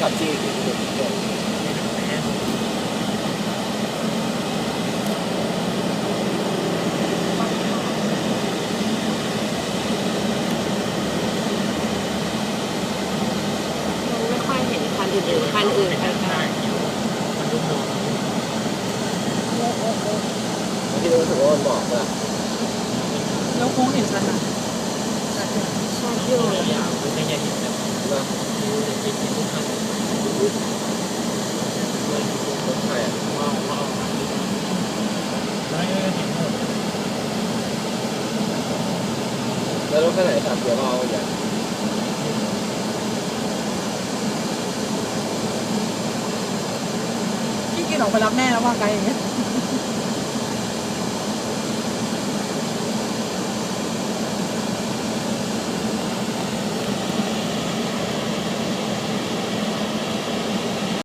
ขับจี้ที่ แล้วโค้าวๆไหนแบบนะคิดที่ทุกคันรถไฟอะว่าว่าเอามาไม่เห็นหมดแล้วรถคันไหนสามเกียร์ก็เอาอย่างพี่กินออกไปรับแม่แล้วว่าไกลอย่างเงี้ย